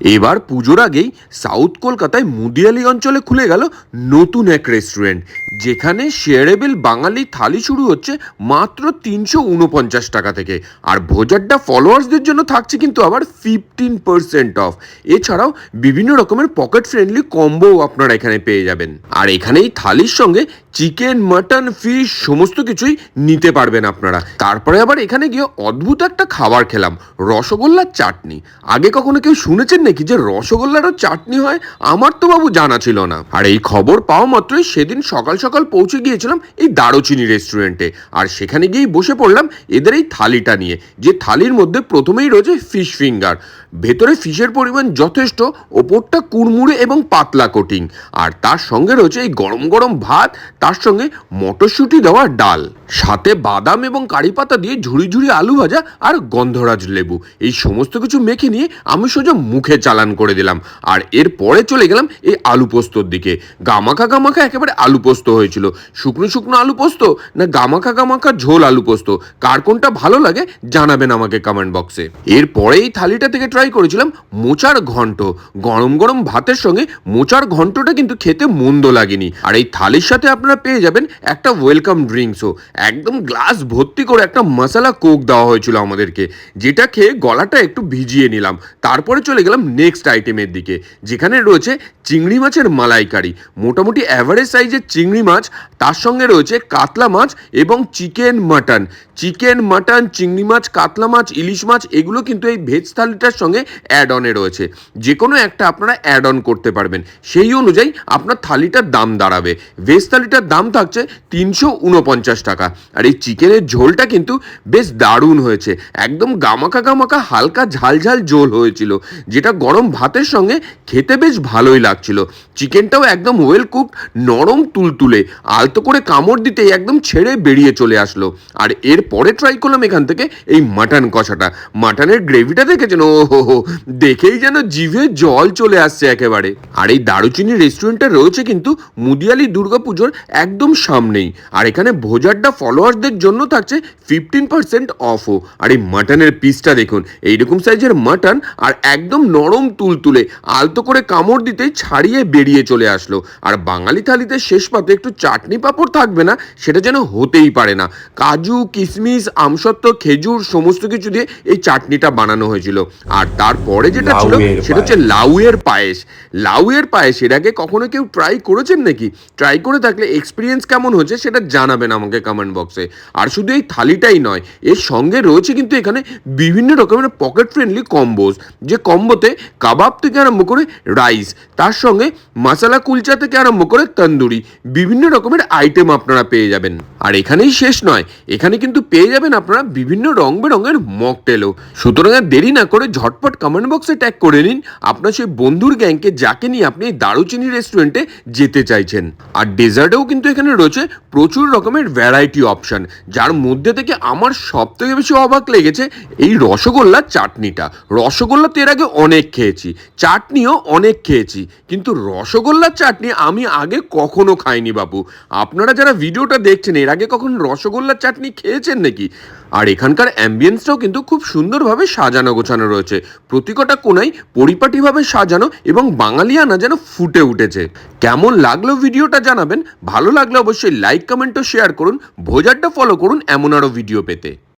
এবার পুজোর আগেই সাউথ কলকাতায় মুদিয়ালি অঞ্চলে খুলে গেল নতুন এক রেস্টুরেন্ট যেখানে শেয়ারেবেল বাঙালি থালি শুরু হচ্ছে মাত্র তিনশো উনপঞ্চাশ টাকা থেকে। আর ভোজাড্ডা ফলোয়ার্সদের জন্য থাকছে কিন্তু আবার ফিফটিন পার্সেন্ট অফ এছাড়াও বিভিন্ন রকমের পকেট ফ্রেন্ডলি কম্বোও আপনারা এখানে পেয়ে যাবেন। আর এখানে এই থালির সঙ্গে চিকেন, মাটন, ফিশ, সমস্ত কিছুই নিতে পারবেন আপনারা। তারপরে আবার এখানে গিয়ে অদ্ভুত একটা খাবার খেলাম, রসগোল্লার চাটনি। আগে কখনো কেউ শুনেছেন নাকি যে রসগোল্লারও চাটনি হয়? আমার তো বাবু জানা ছিল না। আর এই খবর পাওয়া মাত্রই সেদিন সকাল সকাল পৌঁছে গিয়েছিলাম এই দারুচিনি রেস্টুরেন্টে। আর সেখানে গিয়েই বসে পড়লাম এদের এই থালিটা নিয়ে, যে থালির মধ্যে প্রথমেই রয়েছে ফিশ ফিঙ্গার। ভেতরে ফিশের পরিমাণ যথেষ্ট, ওপরটা কুড়মুড়ে এবং পাতলা কোটিং। আর তার সঙ্গে রয়েছে এই গরম গরম ভাত তার সঙ্গে মটরশুঁটি দেওয়া ডাল, সাথে বাদাম এবং কারি পাতা দিয়ে ঝুড়ি ঝুড়ি আলু ভাজা আর গন্ধরাজ লেবু। এই সমস্ত কিছু মেখে নিয়ে আমি সোজা মুখে চালান করে দিলাম। আর এরপরে চলে গেলাম এই আলু পোস্তর দিকে। গামাখা গামাখা একেবারে আলু পোস্ত হয়েছিল। শুকনো শুকনো আলু পোস্ত না গামাখা গামাখা ঝোল আলু পোস্ত? কার কোনটা ভালো লাগে জানাবেন আমাকে কমেন্ট বক্সে এরপরে এই থালিটা থেকে ট্রাই করেছিলাম মোচার ঘন্ট। গরম গরম ভাতের সঙ্গে মোচার ঘন্টটা কিন্তু খেতে মন্দ লাগেনি। আর এই থালির সাথে আপনারা পেয়ে যাবেন একটা ওয়েলকাম ড্রিঙ্কসও একদম গ্লাস ভর্তি করে একটা মশালা কোক দেওয়া হয়েছিল আমাদেরকে, যেটা খেয়ে গলাটা একটু ভিজিয়ে নিলাম। তারপরে চলে গেলাম নেক্সট আইটেমের দিকে, যেখানে রয়েছে চিংড়ি মাছের মালাইকারি। মোটামুটি অ্যাভারেজ সাইজের চিংড়ি মাছ, তার সঙ্গে রয়েছে কাতলা মাছ এবং চিকেন মাটন চিকেন মাটন চিংড়ি মাছ, কাতলা মাছ, ইলিশ মাছ, এগুলো কিন্তু এই ভেজ থালিটার সঙ্গে অ্যাড অনে রয়েছে। যে কোনো একটা আপনারা অ্যাড অন করতে পারবেন। সেই অনুযায়ী আপনার থালিটার দাম দাঁড়াবে। ভেজ থালিটার দাম থাকছে তিনশো উনপঞ্চাশ টাকা। আর এই চিকেনের ঝোলটা কিন্তু বেশ দারুণ হয়েছে। একদম গামাকা গামাকা হালকা ঝাল ঝাল হয়েছিল, যেটা গরম ভাতের সঙ্গে খেতে বেশ ভালোই লাগছিল। চিকেনটাও একদম ওয়েল কুকড নরম তুলতুলে, আলতো করে কামড় দিতেই একদম ছেড়ে বেরিয়ে চলে আসলো। আর এরপরে ট্রাই করলাম এখান থেকে এই মাটন কষাটা। মাটনের গ্রেভিটা দেখেছেন? ও হো হো দেখেই যেন জিভে জল চলে আসছে একেবারে। আর এই দারুচিনি রেস্টুরেন্টটা রয়েছে কিন্তু মুদিয়ালি দুর্গাপুজোর একদম সামনেই। আর এখানে ভোজাড্ডা ফলোয়ার্সদের জন্য থাকছে ফিফটিন পার্সেন্ট অফও আর এই মাটনের পিসটা দেখুন এইরকম সাইজের মাটন আর একদম নরম তুলতুলে আলতো করে কামড় দিতেই ছাড়িয়ে বেরিয়ে চলে আসলো। আর বাঙালি থালিতে শেষ পাতে একটু চাটনি পাঁপড় থাকবে না সেটা যেন হতেই পারে না। কাজু কিশমিশ আমসত্ত্ব খেজুর সমস্ত কিছু দিয়ে এই চাটনিটা বানানো হয়েছিল। আর তারপরে যেটা ছিল সেটা হচ্ছে লাউয়ের পায়েস। লাউয়ের পায়েস এর আগে কখনো কেউ ট্রাই করেছেন নাকি? ট্রাই করে থাকলে এক্সপিরিয়েন্স কেমন হচ্ছে সেটা জানাবেন আমাকে কমেন্ট বক্সে আর শুধু এই থালিটাই নয়, এর সঙ্গে রয়েছে কিন্তু এখানে বিভিন্ন রকমের পকেট ফ্রেন্ডলি কম্বোজ যে কম্বোতে কাবাব থেকে আরম্ভ করে রাইস তার সঙ্গে মশালা কুলচা থেকে আরম্ভ করে তন্দুরি, বিভিন্ন রকমের আইটেম আপনারা পেয়ে যাবেন। আর এখানেই শেষ নয়। এখানে কিন্তু পেয়ে যাবেন আপনারা বিভিন্ন রং বেরঙের মকটেলও সুতরাং আর দেরি না করে ঝটপট কমেন্ট বক্সে ট্যাগ করে নিন আপনার সেই বন্ধুর গ্যাংকে যাকে নিয়ে আপনি দারুচিনি রেস্টুরেন্টে যেতে চাইছেন। আর ডেজার্টেও কিন্তু এখানে রয়েছে প্রচুর রকমের ভ্যারাইটি অপশন যার মধ্যে থেকে আমার সব থেকে বেশি অবাক লেগেছে এই রসগোল্লার চাটনিটা। রসগোল্লা তো এর আগে অনেক খেয়েছি, চাটনিও অনেক খেয়েছি, কিন্তু রসগোল্লার চাটনি আমি আগে কখনো খাইনি বাবু আপনারা যারা ভিডিওটা দেখছেন, এর আগে কখন রসগোল্লার চাটনি খেয়েছেন নাকি? আর এখানকার অ্যাম্বিয়েন্সটাও কিন্তু খুব সুন্দরভাবে সাজানো গোছানো রয়েছে। প্রতিকটা কোনায় পরিপাটিভাবে সাজানো এবং বাঙালিয়ানা যেন ফুটে উঠেছে। কেমন লাগল ভিডিওটা জানাবেন? ভালো লাগলে অবশ্যই লাইক কমেন্ট ও শেয়ার করুন। ভোজারটা ফলো করুন এমন আরও ভিডিও পেতে।